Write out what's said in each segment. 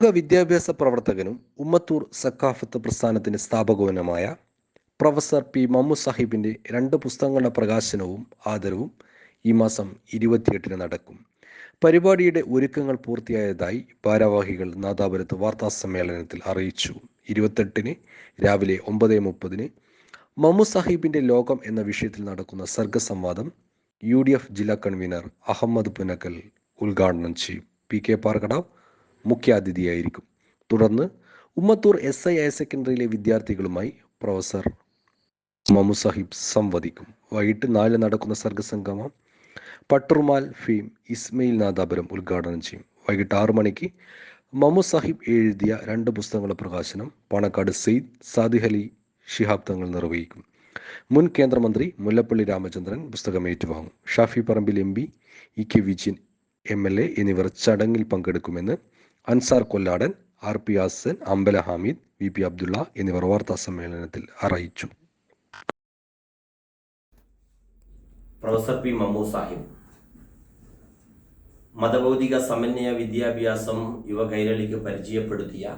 വിദ്യാഭ്യാസ പ്രവർത്തകനും ഉമ്മത്തൂർ സക്കാഫത്ത് പ്രസ്ഥാനത്തിന്റെ സ്ഥാപകവനുമായ പ്രൊഫസർ പി മമ്മു സാഹിബിന്റെ രണ്ട് പുസ്തകങ്ങളുടെ പ്രകാശനവും ആദരവും ഈ മാസം ഇരുപത്തിയെട്ടിന് നടക്കും. പരിപാടിയുടെ ഒരുക്കങ്ങൾ പൂർത്തിയായതായി ഭാരവാഹികൾ നാദാപുരത്ത് വാർത്താ സമ്മേളനത്തിൽ അറിയിച്ചു. ഇരുപത്തെട്ടിന് രാവിലെ ഒമ്പത് മുപ്പതിന് മമ്മു സാഹിബിന്റെ ലോകം എന്ന വിഷയത്തിൽ നടക്കുന്ന സർഗസംവാദം യു ഡി എഫ് ജില്ലാ കൺവീനർ അഹമ്മദ് പുനക്കൽ ഉദ്ഘാടനം ചെയ്യും. പി കെ പാർക്കടാവ് മുഖ്യാതിഥിയായിരിക്കും. തുടർന്ന് ഉമ്മത്തൂർ എസ് ഐ ഹയർ സെക്കൻഡറിയിലെ വിദ്യാർത്ഥികളുമായി പ്രൊഫസർ മമു സാഹിബ് സംവദിക്കും. വൈകിട്ട് നാല് നടക്കുന്ന സർഗസംഗമം പട്ടുറുമാൽ ഫീം ഇസ്മയിൽ നാദാപുരം ഉദ്ഘാടനം ചെയ്യും. വൈകിട്ട് ആറു മണിക്ക് മമു സാഹിബ് എഴുതിയ രണ്ട് പുസ്തകങ്ങളുടെ പ്രകാശനം പാണക്കാട് സെയ്ദ് സാദിഹലി ശിഹാബ് തങ്ങൾ നിർവഹിക്കും. മുൻ കേന്ദ്രമന്ത്രി മുല്ലപ്പള്ളി രാമചന്ദ്രൻ പുസ്തകം ഏറ്റുവാങ്ങും. Shafi Parambil M P E K Vijayan M L A എന്നിവർ ചടങ്ങിൽ പങ്കെടുക്കുമെന്ന് അൻസാർ കൊല്ലാടൻ ആർ പി ആസൻ അമ്പല ഹാമിദ് വി പി അബ്ദുള്ള എന്നിവർ വാർത്താ സമ്മേളനത്തിൽ അറിയിച്ചു. Professor P Mammu Sahib. മതഭൗതിക സമന്വയ വിദ്യാഭ്യാസം യുവ കൈരളിക്ക് പരിചയപ്പെടുത്തിയ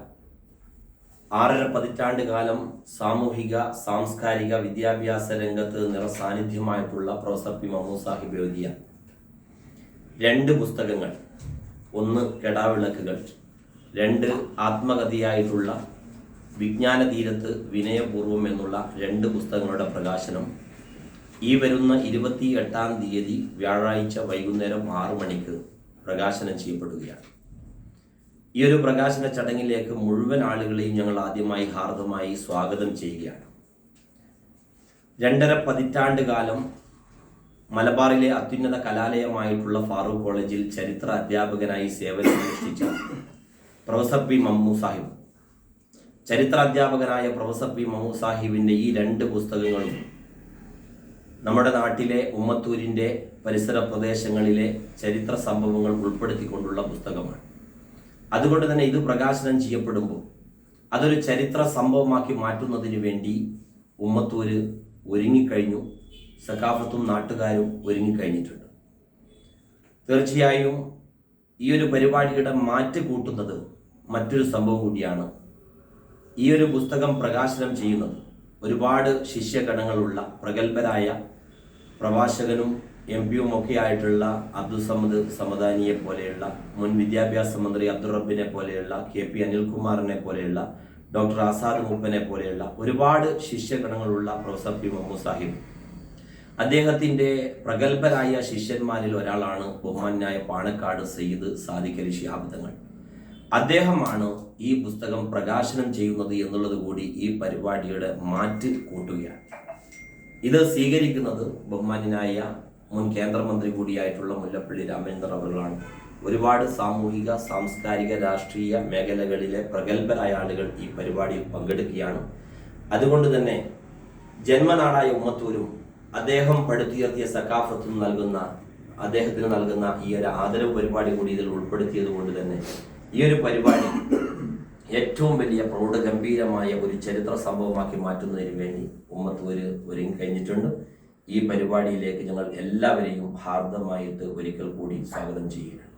ആറര പതിറ്റാണ്ട് കാലം സാമൂഹിക സാംസ്കാരിക വിദ്യാഭ്യാസ രംഗത്ത് നിറസാന്നിധ്യമായിട്ടുള്ള പ്രൊഫസർ പി മമ്മു സാഹിബ് എഴുതിയ രണ്ട് പുസ്തകങ്ങൾ. ഒന്ന് കെടാവിളക്കുകൾ. രണ്ട് ആത്മകഥയായിട്ടുള്ള വിജ്ഞാന തീരത്ത് വിനയപൂർവം എന്നുള്ള രണ്ട് പുസ്തകങ്ങളുടെ പ്രകാശനം. ഈ വരുന്ന ഇരുപത്തി എട്ടാം തീയതി വ്യാഴാഴ്ച വൈകുന്നേരം ആറു മണിക്ക് പ്രകാശനം ചെയ്യപ്പെടുകയാണ്. ഈ ഒരു പ്രകാശന ചടങ്ങിലേക്ക് മുഴുവൻ ആളുകളെയും ഞങ്ങൾ ആദ്യമായി ഹാർദമായി സ്വാഗതം ചെയ്യുകയാണ്. രണ്ടര പതിറ്റാണ്ട് കാലം മലബാറിലെ അത്യുന്നത കലാലയമായിട്ടുള്ള ഫാറൂഖ് കോളേജിൽ ചരിത്ര അധ്യാപകനായി സേവനമനുഷ്ഠിച്ച പ്രൊഫസർ പി മമ്മു സാഹിബ്. ചരിത്ര അധ്യാപകനായ പ്രൊഫസർ പി മമ്മു സാഹിബിന്റെ ഈ രണ്ട് പുസ്തകങ്ങളും നമ്മുടെ നാട്ടിലെ ഉമ്മത്തൂരിന്റെ പരിസര പ്രദേശങ്ങളിലെ ചരിത്ര സംഭവങ്ങൾ ഉൾപ്പെടുത്തിക്കൊണ്ടുള്ള പുസ്തകമാണ്. അതുകൊണ്ട് തന്നെ ഇത് പ്രകാശനം ചെയ്യപ്പെടുമ്പോൾ അതൊരു ചരിത്ര സംഭവമാക്കി മാറ്റുന്നതിന് വേണ്ടി ഉമ്മത്തൂര് ഒരുങ്ങിക്കഴിഞ്ഞു സഖാഫത്തും നാട്ടുകാരും ഒരുങ്ങിക്കഴിഞ്ഞിട്ടുണ്ട്. തീർച്ചയായും ഈ ഒരു പരിപാടിയുടെ മാറ്റ് കൂട്ടുന്നത് മറ്റൊരു സംഭവം കൂടിയാണ്. ഈ ഒരു പുസ്തകം പ്രകാശനം ചെയ്യുന്നത് ഒരുപാട് ശിഷ്യഗണങ്ങളുള്ള പ്രഗത്ഭരായ പ്രഭാഷകനും എം പിയും ഒക്കെ ആയിട്ടുള്ള അബ്ദുൽ സമദ് സമദാനിയെ പോലെയുള്ള മുൻ വിദ്യാഭ്യാസ മന്ത്രി അബ്ദുൾ റബ്ബിനെ പോലെയുള്ള കെ പി അനിൽകുമാറിനെ പോലെയുള്ള ഡോക്ടർ ആസാദ് മൂപ്പനെ പോലെയുള്ള ഒരുപാട് ശിഷ്യഗണങ്ങളുള്ള പ്രൊഫസർ പി മുഹമ്മദ് സാഹിബ്. അദ്ദേഹത്തിന്റെ പ്രഗത്ഭരായ ശിഷ്യന്മാരിൽ ഒരാളാണ് ബഹുമാനായ പാണക്കാട് സയ്യിദ് സാദിഖലി ശിഹാബ്ദങ്ങൾ അദ്ദേഹമാണ് ഈ പുസ്തകം പ്രകാശനം ചെയ്യുന്നത് എന്നുള്ളത് കൂടി ഈ പരിപാടിയുടെ മാറ്റി കൂട്ടുകയാണ്. ഇത് സ്വീകരിക്കുന്നത് ബഹുമാന്യനായ മുൻ കേന്ദ്രമന്ത്രി കൂടിയായിട്ടുള്ള മുല്ലപ്പള്ളി രാമചന്ദ്രൻ അവരുകളാണ് ഒരുപാട് സാമൂഹിക സാംസ്കാരിക രാഷ്ട്രീയ മേഖലകളിലെ പ്രഗത്ഭരായ ആളുകൾ ഈ പരിപാടിയിൽ പങ്കെടുക്കുകയാണ്. അതുകൊണ്ട് തന്നെ ജന്മനാടായ ഉമ്മത്തൂരും അദ്ദേഹം പടുത്തുയർത്തിയ സക്കാഫത്തും നൽകുന്ന അദ്ദേഹത്തിന് നൽകുന്ന ഈ ഒരു ആദരവ് പരിപാടി കൂടി ഇതിൽ ഉൾപ്പെടുത്തിയത് കൊണ്ട് തന്നെ ഈ ഒരു പരിപാടി ഏറ്റവും വലിയ പ്രൗഢഗംഭീരമായ ഒരു ചരിത്ര സംഭവമാക്കി മാറ്റുന്നതിന് വേണ്ടി ഉമ്മത്തൂര് ഒരുങ്ങി കഴിഞ്ഞിട്ടുണ്ട്. ഈ പരിപാടിയിലേക്ക് ഞങ്ങൾ എല്ലാവരെയും ഹാർദമായിട്ട് ഒരിക്കൽ കൂടി സ്വാഗതം ചെയ്യുകയാണ്